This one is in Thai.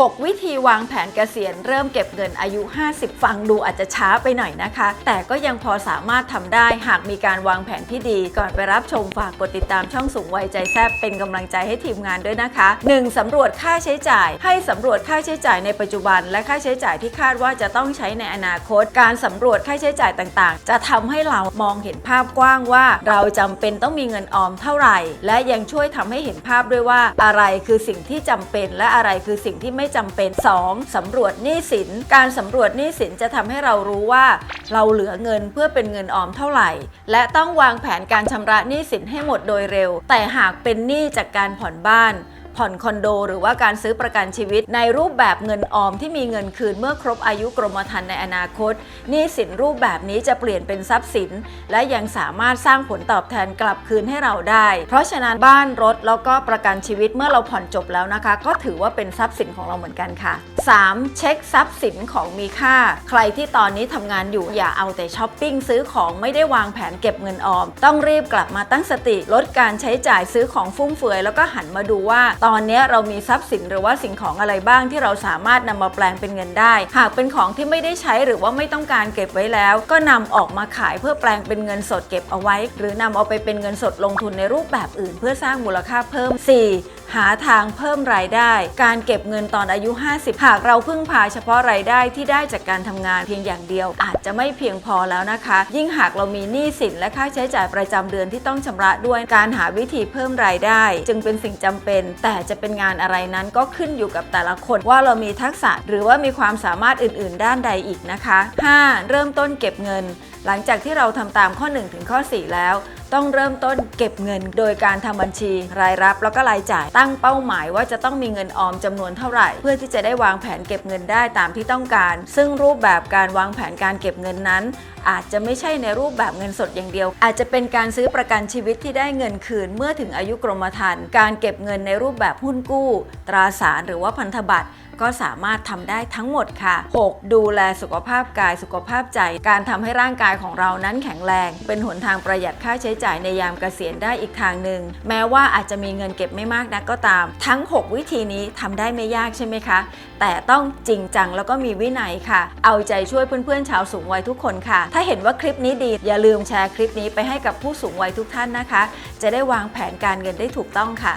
6 วิธีวางแผนเกษียณเริ่มเก็บเงินอายุ 50 ฟังดูอาจจะช้าไปหน่อยนะคะ แต่ก็ยังพอสามารถทำได้หากมีการวางแผนที่ดี ก่อนไปรับชมฝากกดติดตามช่องสูงวัยใจแซบเป็นกำลังใจให้ทีมงานด้วยนะคะ 1. สำรวจค่าใช้จ่าย ให้สำรวจค่าใช้จ่ายในปัจจุบัน และค่าใช้จ่ายที่คาดว่าจะต้องใช้ในอนาคต การสำรวจค่าใช้จ่ายต่างๆ จะทำให้เรามองเห็นภาพกว้างว่า เราจำเป็นต้องมีเงินออมเท่าไหร่ และยังช่วยทำให้เห็นภาพด้วยว่า อะไรคือสิ่งที่จำเป็นและอะไรคือสิ่งที่ไม่จำเป็น 2. สำรวจหนี้สิน การสำรวจหนี้สินจะทำให้เรารู้ว่า เราเหลือเงินเพื่อเป็นเงินออมเท่าไหร่ และต้องวางแผนการชำระหนี้สินให้หมดโดยเร็ว แต่หากเป็นหนี้จากการผ่อนบ้าน ผ่อนคอนโด หรือว่าการซื้อประกันชีวิต ในรูปแบบเงินออมที่มีเงินคืนเมื่อครบอายุกรมธรรม์ในอนาคตนี้สินรูปแบบนี้จะเปลี่ยนเป็นทรัพย์สิน และยังสามารถสร้างผลตอบแทนกลับคืนให้เราได้ เพราะฉะนั้นบ้านรถแล้วก็ประกันชีวิตเมื่อเราผ่อนจบแล้วนะคะ ก็ถือว่าเป็นทรัพย์สินของเราเหมือนกันค่ะ 3. เช็คทรัพย์สินของมีค่า ใครที่ตอนนี้ทำงานอยู่อย่าเอาแต่ช้อปปิ้งซื้อของไม่ได้วางแผนเก็บเงินออม ต้องรีบกลับมาตั้งสติ ลดการใช้จ่ายซื้อของฟุ่มเฟือยแล้วก็หันมาดูว่าตอนนี้เรามีทรัพย์สินหรือว่าสิ่งของอะไรบ้างที่เราสามารถนำมาแปลงเป็นเงินได้ หากเป็นของที่ไม่ได้ใช้หรือว่าไม่ต้องการเก็บไว้แล้ว ก็นำออกมาขายเพื่อแปลงเป็นเงินสดเก็บเอาไว้ หรือนำเอาไปเป็นเงินสดลงทุนในรูปแบบอื่น เพื่อสร้างมูลค่าเพิ่ม 4. หาทางเพิ่มรายได้ การเก็บเงินตอนอายุ 50 หากเราพึ่งพาเฉพาะรายได้ที่ได้จากการทำงานเพียงอย่างเดียว อาจจะไม่เพียงพอแล้วนะคะ ยิ่งหากเรามีหนี้สินและค่าใช้จ่ายประจำเดือนที่ต้องชำระด้วยการหาวิธีเพิ่มรายได้ จึงเป็นสิ่งจำเป็น แต่จะเป็นงานอะไรนั้นก็ขึ้นอยู่กับแต่ละคนว่าเรามีทักษะหรือว่ามีความสามารถอื่น ๆ ด้านใดอีกนะคะ 5. เริ่มต้นเก็บเงิน หลังจากที่เราทำตามข้อ 1 ถึงข้อ 4 แล้ว ต้องเริ่มต้นเก็บเงิน โดยการทำบัญชีรายรับแล้วก็รายจ่าย ตั้งเป้าหมายว่าจะต้องมีเงินออมจำนวนเท่าไหร่ เพื่อที่จะได้วางแผนเก็บเงินได้ตามที่ต้องการ ซึ่งรูปแบบการวางแผนการเก็บเงินนั้น อาจจะไม่ใช่ในรูปแบบเงินสดอย่างเดียว อาจจะเป็นการซื้อประกันชีวิตที่ได้เงินคืนเมื่อถึงอายุกรมธรรม์การเก็บเงินในรูปแบบหุ้นกู้ ตราสารหรือว่าพันธบัตร ก็สามารถทำได้ทั้งหมดค่ะ 6. ดูแลสุขภาพกายสุขภาพใจ การทำให้ร่างกายของเรานั้นแข็งแรง เป็นหนทางประหยัดค่าใช้จ่ายในยามเกษียณได้อีกทางหนึ่งแม้ว่าอาจจะมีเงินเก็บไม่มากนักก็ตาม ทั้ง 6 วิธีนี้ทำได้ไม่ยากใช่ไหมคะ แต่ต้องจริงจังแล้วก็มีวินัยค่ะ เอาใจช่วยเพื่อนๆชาวสูงวัยทุกคนค่ะ ถ้าเห็นว่าคลิปนี้ดี อย่าลืมแชร์คลิปนี้ไปให้กับผู้สูงวัยทุกท่านนะคะ จะได้วางแผนการเงินได้ถูกต้องค่ะ